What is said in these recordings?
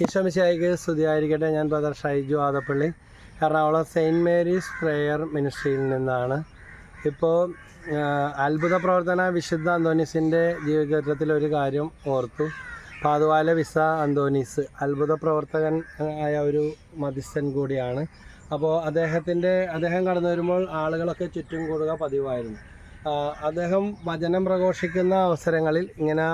ഈശോമിശായിക്ക് സ്തുതിയായിരിക്കട്ടെ. ഞാൻ brother Shaiju Adappally. Ernakulam Saint Mary's prayer മിനിസ്ട്രിയിൽ നിന്നാണ്. ഇപ്പോൾ അത്ഭുത പ്രവർത്തന വിശുദ്ധ അന്തോണീസിന്റെ ജീവചരിത്രത്തിൽ ഒരു കാര്യം ഓർത്തു. പാതുവാല വിസ അന്തോണീസ് അത്ഭുത പ്രവർത്തകൻ ആയ ഒരു മധ്യസ്ഥൻ കൂടിയാണ്. അപ്പോൾ അദ്ദേഹത്തിന്റെ അദ്ദേഹം കടന്നു വരുമ്പോൾ ആളുകളൊക്കെ ചുറ്റും കൂടുക പതിവായിരുന്നു. അദ്ദേഹം വചനം പ്രഘോഷിക്കുന്ന അവസരങ്ങളിൽ ഇങ്ങനെ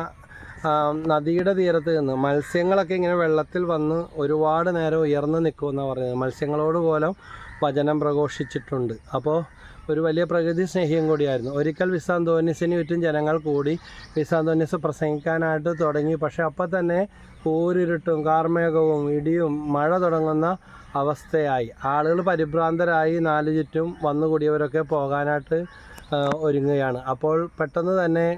നദിയുടെ തീരത്ത് നിന്ന് മത്സ്യങ്ങളൊക്കെ ഇങ്ങനെ വെള്ളത്തിൽ വന്ന് ഒരുപാട് നേരം ഉയർന്നു നിൽക്കുമെന്നാണ് പറയുന്നത് മത്സ്യങ്ങളോട് പോലും വചനം പ്രഘോഷിച്ചിട്ടുണ്ട്. അപ്പോൾ ഒരു വലിയ പ്രകൃതി സ്നേഹിയും കൂടിയായിരുന്നു. ഒരിക്കൽ വിസാന്തോനിസിന് ചുറ്റും ജനങ്ങൾ കൂടി വിസാന്തോനിസ് പ്രസംഗിക്കാനായിട്ട് തുടങ്ങി. പക്ഷേ അപ്പം തന്നെ കൂരിരുട്ടും കാർമേഘവും ഇടിയും മഴ തുടങ്ങുന്ന അവസ്ഥയായി. ആളുകൾ പരിഭ്രാന്തരായി നാല് ചുറ്റും വന്നുകൂടിയവരൊക്കെ പോകാനായിട്ട് ഒരുങ്ങുകയാണ്. അപ്പോൾ പെട്ടെന്ന് തന്നെ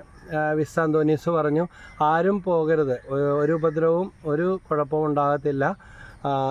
വിസ് അന്തോനീസ് പറഞ്ഞു ആരും പോകരുത്. ഒരു ഉപദ്രവവും ഒരു കുഴപ്പവും ഉണ്ടാകത്തില്ല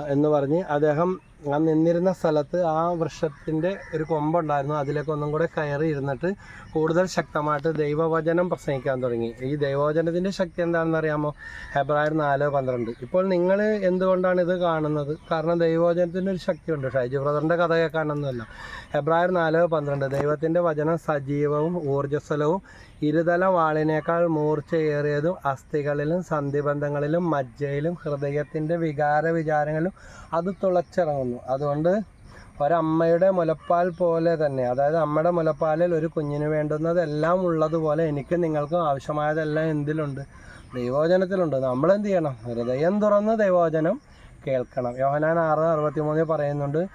എന്ന് പറഞ്ഞ് അദ്ദേഹം ആ നിന്നിരുന്ന സ്ഥലത്ത് ആ വൃക്ഷത്തിന്റെ ഒരു കൊമ്പുണ്ടായിരുന്നു. അതിലേക്ക് ഒന്നും കൂടെ കയറി ഇരുന്നിട്ട് കൂടുതൽ ശക്തമായിട്ട് ദൈവവചനം പ്രസംഗിക്കാൻ തുടങ്ങി. ഈ ദൈവവചനത്തിന്റെ ശക്തി എന്താണെന്ന് അറിയാമോ? ഹെബ്രായർ നാല് പന്ത്രണ്ട്. ഇപ്പോൾ നിങ്ങൾ എന്തുകൊണ്ടാണ് ഇത് കാണുന്നത്? കാരണം ദൈവവചനത്തിന്റെ ഒരു ശക്തിയുണ്ട്. ഷൈജു ബ്രദറിന്റെ കഥ കേൾക്കാനൊന്നുമല്ല. ഹെബ്രായർ നാല് പന്ത്രണ്ട്. ദൈവത്തിന്റെ വചനം സജീവവും ഊർജസ്വലവും ഇരുതല വാളിനേക്കാൾ മൂർച്ചയേറിയതും അസ്ഥികളിലും സന്ധിബന്ധങ്ങളിലും മജ്ജയിലും ഹൃദയത്തിന്റെ വികാര വിചാരങ്ങളിലും അത് തുളച്ചിറങ്ങുന്നു. അതുകൊണ്ട് ഒരമ്മയുടെ മുലപ്പാൽ പോലെ തന്നെ അതായത് അമ്മയുടെ മുലപ്പാലിൽ ഒരു കുഞ്ഞിന് വേണ്ടുന്നതെല്ലാം ഉള്ളതുപോലെ എനിക്ക് നിങ്ങൾക്കും ആവശ്യമായതെല്ലാം എന്തിലുണ്ട്? ദൈവോചനത്തിലുണ്ട് നമ്മൾ എന്ത് ചെയ്യണം? ഹൃദയം തുറന്ന് ദൈവോചനം കേൾക്കണം. യോഹനാൻ ആറ് അറുപത്തി മൂന്നിൽ പറയുന്നുണ്ട്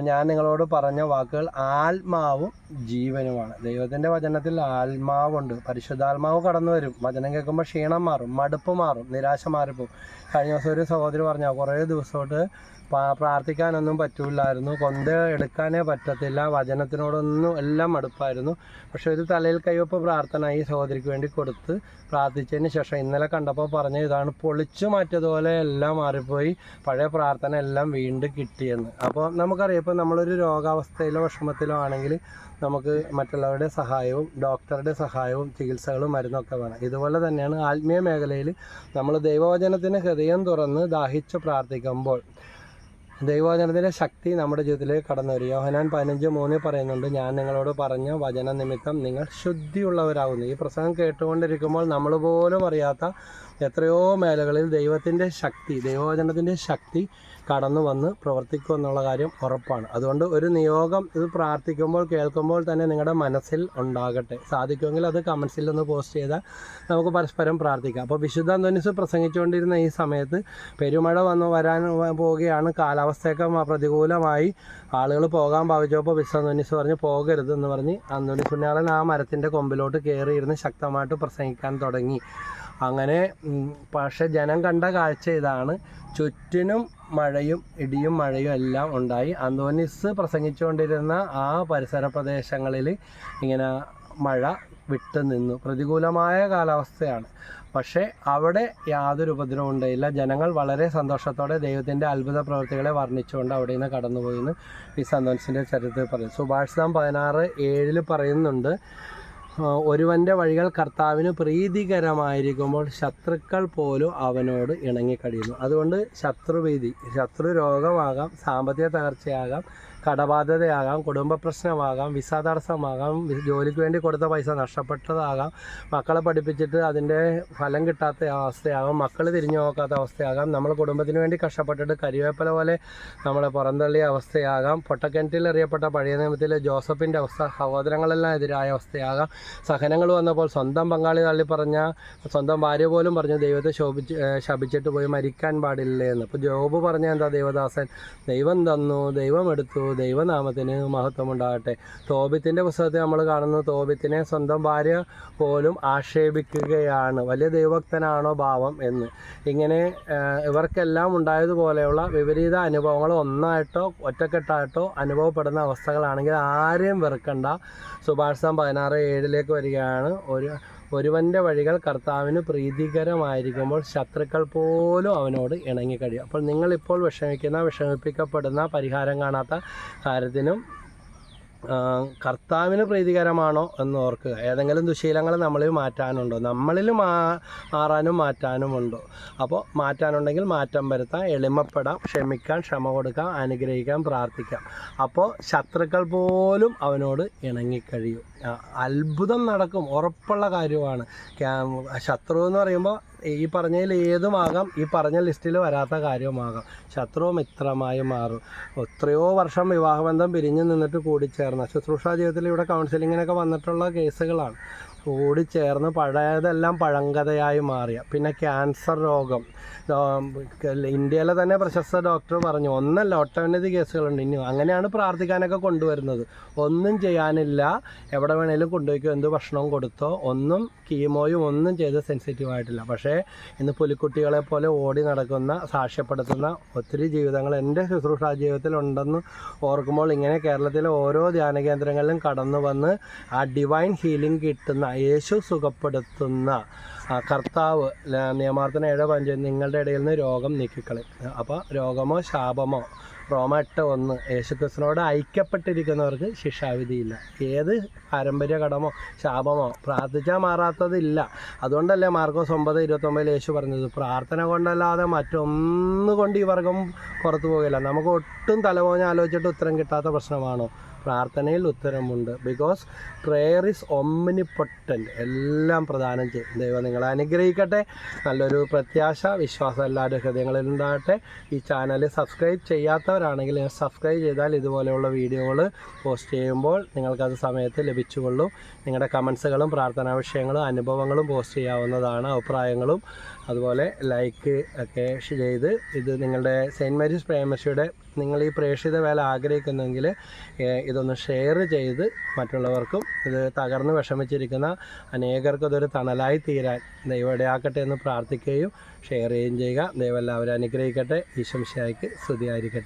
ഞാൻ നിങ്ങളോട് പറഞ്ഞ വാക്കുകൾ ആത്മാവും ജീവനുമാണ്. ദൈവത്തിന്റെ വചനത്തിൽ ആത്മാവുണ്ട്. പരിശുദ്ധാത്മാവ് കടന്നു വരും. വചനം കേൾക്കുമ്പോൾ ക്ഷീണം മാറും മടുപ്പ് മാറും നിരാശ മാറിപ്പോവും കഴിഞ്ഞ ദിവസം ഒരു സഹോദരി പറഞ്ഞു കുറേ ദിവസമായിട്ട് പ്രാർത്ഥിക്കാനൊന്നും പറ്റില്ലായിരുന്നു കൊന്ത എടുക്കാനേ പറ്റത്തില്ല. വചനത്തിനോടൊന്നും എല്ലാം മടുപ്പായിരുന്നു. പക്ഷെ ഒരു തലയിൽ കൈവപ്പ് പ്രാർത്ഥന ഈ സഹോദരിക്ക് വേണ്ടി കൊടുത്ത് പ്രാർത്ഥിച്ചതിന് ശേഷം ഇന്നലെ കണ്ടപ്പോൾ പറഞ്ഞ ഇതാണ് പൊളിച്ചു മാറ്റിയതുപോലെ എല്ലാം മാറിപ്പോയി. പഴയ പ്രാർത്ഥന എല്ലാം വീണ്ടും കിട്ടിയെന്ന്. അപ്പോൾ നമുക്കറിയാം ഇപ്പോൾ നമ്മളൊരു രോഗാവസ്ഥയിലോ വിഷമത്തിലോ ആണെങ്കിൽ നമുക്ക് മറ്റുള്ളവരുടെ സഹായവും ഡോക്ടറുടെ സഹായവും ചികിത്സകളും മരുന്നൊക്കെ വേണം. ഇതുപോലെ തന്നെയാണ് ആത്മീയ മേഖലയിൽ നമ്മൾ ദൈവവചനത്തിന് ഹൃദയം തുറന്ന് ദാഹിച്ചു പ്രാർത്ഥിക്കുമ്പോൾ ദൈവവചനത്തിന്റെ ശക്തി നമ്മുടെ ജീവിതത്തിലേക്ക് കടന്നു വരും യോഹനാൻ പതിനഞ്ച് മൂന്നിൽ പറയുന്നുണ്ട് ഞാൻ നിങ്ങളോട് പറഞ്ഞ വചന നിമിത്തം നിങ്ങൾ ശുദ്ധിയുള്ളവരാകുന്നു. ഈ പ്രസംഗം കേട്ടുകൊണ്ടിരിക്കുമ്പോൾ നമ്മൾ പോലും അറിയാത്ത എത്രയോ മേഖലകളിൽ ദൈവത്തിന്റെ ശക്തി ദൈവവചനത്തിന്റെ ശക്തി കടന്നു വന്ന് പ്രവർത്തിക്കും എന്നുള്ള കാര്യം ഉറപ്പാണ്. അതുകൊണ്ട് ഒരു നിയോഗം ഇത് പ്രാർത്ഥിക്കുമ്പോൾ കേൾക്കുമ്പോൾ തന്നെ നിങ്ങളുടെ മനസ്സിൽ ഉണ്ടാകട്ടെ. സാധിക്കുമെങ്കിൽ അത് കമൻസിൽ ഒന്ന് പോസ്റ്റ് ചെയ്താൽ നമുക്ക് പരസ്പരം പ്രാർത്ഥിക്കാം. അപ്പോൾ വിശുദ്ധ അന്തോനിസ് പ്രസംഗിച്ചുകൊണ്ടിരുന്ന ഈ സമയത്ത് പെരുമഴ വന്ന് വരാൻ പോവുകയാണ്. കാലാവസ്ഥയൊക്കെ പ്രതികൂലമായി. ആളുകൾ പോകാൻ ഭാവിച്ചപ്പോൾ വിശുദ്ധ അന്തോനിസ് പറഞ്ഞ് പോകരുത് എന്ന് പറഞ്ഞ് അന്തോനിസ് പുണ്യാളൻ ആ മരത്തിന്റെ കൊമ്പിലോട്ട് കയറിയിരുന്ന് ശക്തമായിട്ട് പ്രസംഗിക്കാൻ തുടങ്ങി. അങ്ങനെ പക്ഷെ ജനം കണ്ട കാഴ്ച ഇതാണ്. ചുറ്റിനും മഴയും ഇടിയും മഴയും എല്ലാം ഉണ്ടായി. അന്തോനിസ് പ്രസംഗിച്ചുകൊണ്ടിരുന്ന ആ പരിസര പ്രദേശങ്ങളിൽ ഇങ്ങനെ മഴ വിട്ടു നിന്നു. പ്രതികൂലമായ കാലാവസ്ഥയാണ്. പക്ഷേ അവിടെ യാതൊരു ഉപദ്രവം ഉണ്ടായില്ല. ജനങ്ങൾ വളരെ സന്തോഷത്തോടെ ദൈവത്തിന്റെ അത്ഭുത പ്രവൃത്തികളെ വർണിച്ചുകൊണ്ട് അവിടെ നിന്ന് കടന്നുപോയിന്ന് ഈ സന്തോഷത്തിന്റെ ചരിത്രത്തിൽ പറയും സുഭാഷ് ദാം പതിനാറ് ഏഴിൽ പറയുന്നുണ്ട് ഒരുവന്റെ വഴികൾ കർത്താവിന് പ്രീതികരമായിരിക്കുമ്പോൾ ശത്രുക്കൾ പോലും അവനോട് ഇണങ്ങിക്കഴിയുന്നു. അതുകൊണ്ട് ശത്രുഭീതി ശത്രു രോഗമാകാം സാമ്പത്തിക തകർച്ചയാകാം. കടബാധ്യതയാകാം കുടുംബ പ്രശ്നമാകാം വിസ തടസ്സമാകാം ജോലിക്ക് വേണ്ടി കൊടുത്ത പൈസ നഷ്ടപ്പെട്ടതാകാം മക്കളെ പഠിപ്പിച്ചിട്ട് അതിന്റെ ഫലം കിട്ടാത്ത അവസ്ഥയാകാം മക്കൾ തിരിഞ്ഞു നോക്കാത്ത അവസ്ഥയാകാം നമ്മൾ കുടുംബത്തിന് വേണ്ടി കഷ്ടപ്പെട്ടിട്ട് കരിവേപ്പല പോലെ നമ്മളെ പുറന്തള്ളിയ അവസ്ഥയാകാം പൊട്ടക്കിണറ്റിൽ അറിയപ്പെട്ട പഴയ നിയമത്തിലെ ജോസഫിന്റെ അവസ്ഥ സഹോദരങ്ങളെല്ലാം എതിരായ അവസ്ഥയാകാം സഹനങ്ങൾ വന്നപ്പോൾ സ്വന്തം പങ്കാളി തള്ളി പറഞ്ഞ സ്വന്തം ഭാര്യ പോലും പറഞ്ഞു ദൈവത്തെ ശോഭിച്ച് ശപിച്ചിട്ട് പോയി മരിക്കാൻ പാടില്ലേ എന്ന്. അപ്പോൾ ജോബ് പറഞ്ഞ എന്താ ദൈവദാസൻ? ദൈവം തന്നു ദൈവം എടുത്തു ദൈവനാമത്തിന് മഹത്വം ഉണ്ടാകട്ടെ തോബിത്തിന്റെ പുസ്തകത്തിൽ നമ്മൾ കാണുന്നു തോബിത്തിനെ സ്വന്തം ഭാര്യ പോലും ആക്ഷേപിക്കുകയാണ്. വലിയ ദൈവഭക്തനാണോ ഭാവം എന്ന്. ഇങ്ങനെ ഇവർക്കെല്ലാം ഉണ്ടായതുപോലെയുള്ള വിപരീത അനുഭവങ്ങൾ ഒന്നായിട്ടോ ഒറ്റക്കെട്ടായിട്ടോ അനുഭവപ്പെടുന്ന അവസ്ഥകളാണെങ്കിൽ ആരെയും വെറുക്കണ്ട. സുഭാഷിതം പതിനാറ് ഏഴിലേക്ക് വരികയാണ്. ഒരു ഒരുവന്റെ വഴികൾ കർത്താവിന് പ്രീതികരമായിരിക്കുമ്പോൾ ശത്രുക്കൾ പോലും അവനോട് ഇണങ്ങി കഴിയും. അപ്പോൾ നിങ്ങളിപ്പോൾ വിഷമിക്കുന്ന വിഷമിപ്പിക്കപ്പെടുന്ന പരിഹാരം കാണാത്ത കാര്യത്തിനും കർത്താവിന് പ്രീതികരമാണോ എന്ന് ഓർക്കുക. ഏതെങ്കിലും ദുശീലങ്ങൾ നമ്മളിൽ മാറ്റാനുണ്ടോ? നമ്മളിൽ മാ മാറാനും മാറ്റാനുമുണ്ടോ? അപ്പോൾ മാറ്റാനുണ്ടെങ്കിൽ മാറ്റം വരുത്താം എളിമപ്പെടാം ക്ഷമിക്കാൻ ക്ഷമ കൊടുക്കാം അനുഗ്രഹിക്കാം പ്രാർത്ഥിക്കാം. അപ്പോൾ ശത്രുക്കൾ പോലും അവനോട് ഇണങ്ങിക്കഴിയും. അത്ഭുതം നടക്കും ഉറപ്പുള്ള കാര്യമാണ്. ശത്രു എന്ന് പറയുമ്പോൾ ഈ പറഞ്ഞതിൽ ഏതുമാകാം ഈ പറഞ്ഞ ലിസ്റ്റിൽ വരാത്ത കാര്യവുമാകാം ശത്രു മിത്രമായി മാറും. എത്രയോ വർഷം വിവാഹബന്ധം പിരിഞ്ഞു നിന്നിട്ട് കൂടിച്ചേർന്ന ശുശ്രൂഷ ജീവിതത്തിൽ ഇവിടെ കൗൺസിലിങ്ങിനൊക്കെ വന്നിട്ടുള്ള കേസുകളാണ്. കൂടിച്ചേർന്ന് പഴയതെല്ലാം പഴങ്കഥയായി മാറിയ. പിന്നെ ക്യാൻസർ രോഗം. ഇന്ത്യയിലെ തന്നെ പ്രശസ്ത ഡോക്ടർ പറഞ്ഞു ഒന്നല്ല ഒട്ടനവധി കേസുകളുണ്ട്. ഇനി അങ്ങനെയാണ് പ്രാർത്ഥിക്കാനൊക്കെ കൊണ്ടുവരുന്നത്. ഒന്നും ചെയ്യാനില്ല. എവിടെ വേണേലും കൊണ്ടുപോയിക്കോ. എന്ത് ഭക്ഷണവും കൊടുത്തോ. ഒന്നും കീമോയും ഒന്നും ചെയ്ത് സെൻസിറ്റീവ് ആയിട്ടില്ല. പക്ഷേ ഇന്ന് പുലിക്കുട്ടികളെ പോലെ ഓടി നടക്കുന്ന സാക്ഷ്യപ്പെടുത്തുന്ന ഒത്തിരി ജീവിതങ്ങൾ എന്റെ ശുശ്രൂഷ ജീവിതത്തിൽ ഉണ്ടെന്ന് ഓർക്കുമ്പോൾ ഇങ്ങനെ കേരളത്തിലെ ഓരോ ധ്യാന കേന്ദ്രങ്ങളിലും കടന്നു വന്ന് ആ ഡിവൈൻ ഹീലിംഗ് കിട്ടുന്ന യേശു സുഖപ്പെടുത്തുന്ന കർത്താവ് നിയമാർത്ഥന ഏഴ് പഞ്ച് നിങ്ങളുടെ ഇടയിൽ നിന്ന് രോഗം നീക്കിക്കളി അപ്പോൾ രോഗമോ ശാപമോ റോമ എട്ട് ഒന്ന് യേശുക്രിസ്തുനോട് ഐക്യപ്പെട്ടിരിക്കുന്നവർക്ക് ശിക്ഷാവിധിയില്ല. ഏത് പാരമ്പര്യ കടമോ ശാപമോ പ്രാർത്ഥിച്ചാൽ മാറാത്തതില്ല. അതുകൊണ്ടല്ലേ മാർക്കോസ് ഒമ്പത് ഇരുപത്തൊമ്പതിൽ യേശു പറഞ്ഞത് പ്രാർത്ഥന കൊണ്ടല്ലാതെ മറ്റൊന്നുകൊണ്ട് ഈ വർഗം പുറത്തു പോകില്ല. നമുക്ക് ഒട്ടും തലപോഞ്ഞ് ആലോചിച്ചിട്ട് ഉത്തരം കിട്ടാത്ത പ്രശ്നമാണോ? പ്രാർത്ഥനയിൽ ഉത്തരമുണ്ട്. ബിക്കോസ് പ്രെയർ ഇസ് ഒമ്മിനിപ്പൊട്ടന്റ് എല്ലാം പ്രദാനം ചെയ്യും. ദൈവം നിങ്ങളെ അനുഗ്രഹിക്കട്ടെ. നല്ലൊരു പ്രത്യാശ വിശ്വാസം എല്ലാവരുടെ ഹൃദയങ്ങളിൽ ഉണ്ടാകട്ടെ. ഈ ചാനൽ സബ്സ്ക്രൈബ് ചെയ്യാത്തവരാണെങ്കിൽ സബ്സ്ക്രൈബ് ചെയ്താൽ ഇതുപോലെയുള്ള വീഡിയോകൾ പോസ്റ്റ് ചെയ്യുമ്പോൾ നിങ്ങൾക്കത് സമയത്ത് ലഭിച്ചുകൊള്ളും. നിങ്ങളുടെ കമൻസുകളും പ്രാർത്ഥനാ വിഷയങ്ങളും അനുഭവങ്ങളും പോസ്റ്റ് ചെയ്യാവുന്നതാണ് അഭിപ്രായങ്ങളും. അതുപോലെ ലൈക്ക് ഒക്കെ ചെയ്ത് ഇത് നിങ്ങളുടെ സെയിന്റ് മേരീസ് പ്രേമശിയുടെ നിങ്ങൾ ഈ പ്രേക്ഷിത വേല ആഗ്രഹിക്കുന്നെങ്കിൽ ഇതൊന്ന് ഷെയർ ചെയ്ത് മറ്റുള്ളവർക്കും ഇത് തകർന്ന് വിഷമിച്ചിരിക്കുന്ന അനേകർക്കും ഇതൊരു തണലായി തീരാൻ ദൈവം ഇടയാക്കട്ടെ എന്ന് പ്രാർത്ഥിക്കുകയും ഷെയർ ചെയ്യുകയും ചെയ്യുക. ദൈവം എല്ലാവരും അനുഗ്രഹിക്കട്ടെ. ഈശംശായിക്ക് സ്തുതിയായിരിക്കട്ടെ.